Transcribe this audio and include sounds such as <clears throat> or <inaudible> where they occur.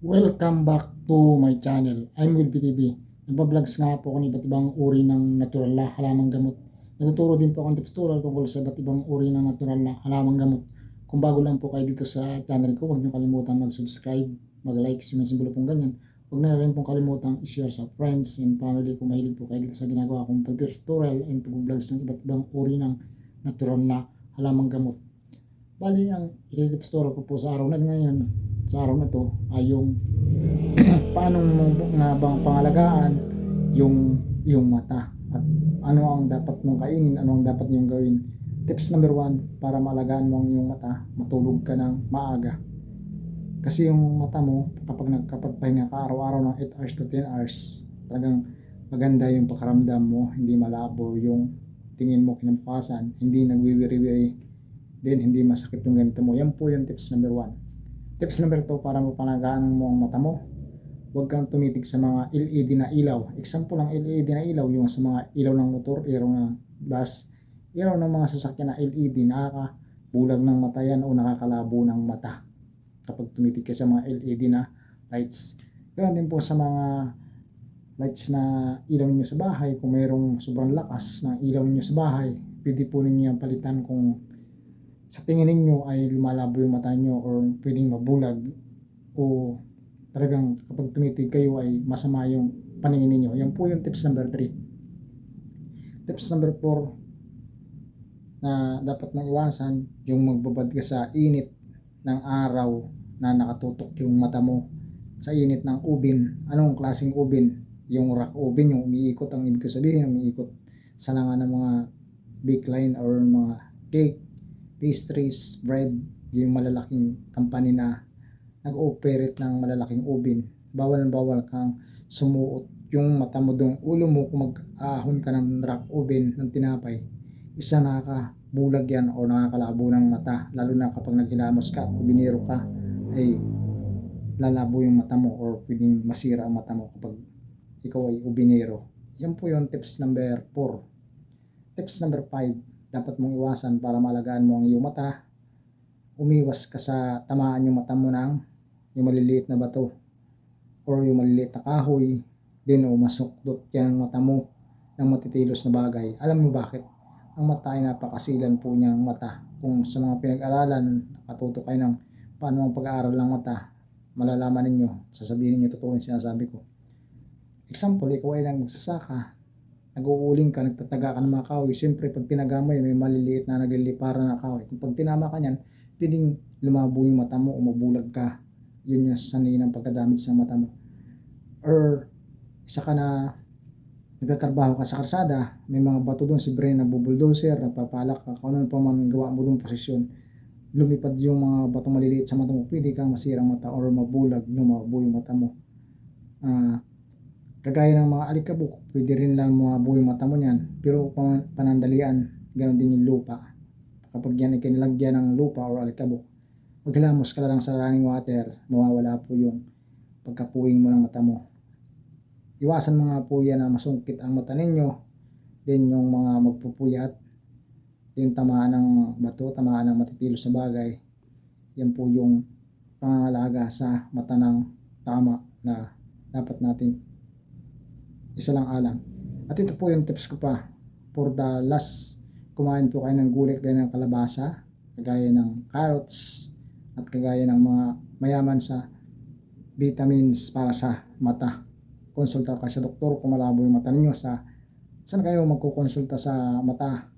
Welcome back to my channel. I'm Will PTV. Nagbablog nga po ako ng iba't ibang uri ng natural na halamang gamot. Nagtuturo din po ako ng tips tutorial tungkol sa iba't ibang uri ng natural na halamang gamot. Kung bago lang po kayo dito sa channel ko, huwag niyo kalimutan mag-subscribe, mag-like, yung simbolo pong ganyan. Huwag na rin pong kalimutan i-share sa friends and family kung mahilig po kayo dito sa ginagawa kong pag-tutorial and pag-vlogs ng iba't ibang uri ng natural na halamang gamot. Bali, ang i-tips tutorial ko po sa araw na ngayon, sa araw na to ay yung <clears throat> paano mo nga pangalagaan yung yung mata at ano ang dapat mong kainin, ano ang dapat mong gawin. Tips number one, para maalagaan mo ang iyong mata, matulog ka ng maaga. Kasi yung mata mo, kapag nagkapagpahinga ka araw-araw ng 8 hours to 10 hours, talagang maganda yung pakaramdam mo, hindi malabo yung tingin mo kinabukasan, hindi nagwiwiri-wiri, then hindi masakit yung ganito mo. Yan po yung tips number one. Tips number 2 para mapanagaan mo ang mata mo. Huwag kang tumitig sa mga LED na ilaw. Example ng LED na ilaw, yung sa mga ilaw ng motor, ilaw ng bus, ilaw ng mga sasakyan na LED, nakakabulag ng mata yan o nakakalabo ng mata kapag tumitig ka sa mga LED na lights. Ganun din po sa mga lights na ilaw ninyo sa bahay. Kung mayroong sobrang lakas ng ilaw ninyo sa bahay, pwede po ninyo yung palitan kung sa tingin ninyo ay lumalabo yung mata nyo or pwedeng mabulag o talagang kapag tumitig kayo ay masama yung paningin ninyo. Yan po yung tips number 3. Tips number 4 na dapat mong iwasan yung magbabad ka sa init ng araw na nakatutok yung mata mo sa init ng ubin. Anong klaseng ubin? Yung rock ubin, yung umiikot. Ang ibig ko sabihin, umiikot sa langan ng mga bakeline or mga cake pastries, bread, yung malalaking company na nag-operate ng malalaking oven. Bawal na bawal kang sumuot yung mata mo doon, ulo mo kung mag-ahon ka ng rock oven ng tinapay. Isa nakakabulag yan o nakakalabo ng mata. Lalo na kapag naghilamos ka o biniro ka, ay lalabo yung mata mo or pwedeng masira ang mata mo kapag ikaw ay ubinero. Yan po yung tips number 4. Tips number 5 dapat mong iwasan para malagaan mo ang iyong mata. Umiwas ka sa tamaan yung mata mo ng yung maliliit na bato or yung maliliit na kahoy din o masukdot yan mata mo ng matitilos na bagay. Alam mo bakit? Ang mata ay napakasilan po niyang mata. Kung sa mga pinag-aralan, nakatuto kayo ng paano ang pag-aaral ng mata, malalaman ninyo, sasabihin ninyo totoo yung sinasabi ko. Example, ikaw ay lang magsasaka, nag-uuling ka, nagtataga ka ng mga kahoy, siyempre pag tinaga mo yun, may maliliit na naglilipara na kahoy. Kung pag tinama ka niyan, pwedeng lumabo yung mata mo o mabulag ka. Yun yung sanay ng pagkadamit sa mata mo. Or, isa ka na nagtatrabaho ka sa karsada, may mga bato doon, si Bren nabubuldoser, napapalak ka, kung ano pa man gawa mo doon posisyon, lumipad yung mga bato maliliit sa mata mo, pwede kang masirang mata or mabulag, lumabo yung mata mo. Ah, Kagaya ng mga alikabok, pwede rin lang mga buhay mata mo niyan. Pero pan- panandalian, ganoon din yung lupa. Kapag yan ay kinilagyan ng lupa or alikabok, maghilamos ka lang sa running water, mawawala po yung pagkapuwing mo ng mata mo. Iwasan po yan na masungkit ang mata ninyo. Then yung mga magpupuyat, yung tamaan ng bato, tamaan ng matitilos sa bagay, yan po yung pangangalaga sa mata ng tama na dapat natin isa lang alam. At ito po yung tips ko pa. For the last, kumain po kayo ng gulay kagaya ng kalabasa, kagaya ng carrots, at kagaya ng mga mayaman sa vitamins para sa mata. Konsulta kayo sa doktor kung malabo yung mata ninyo sa saan kayo magkukonsulta sa mata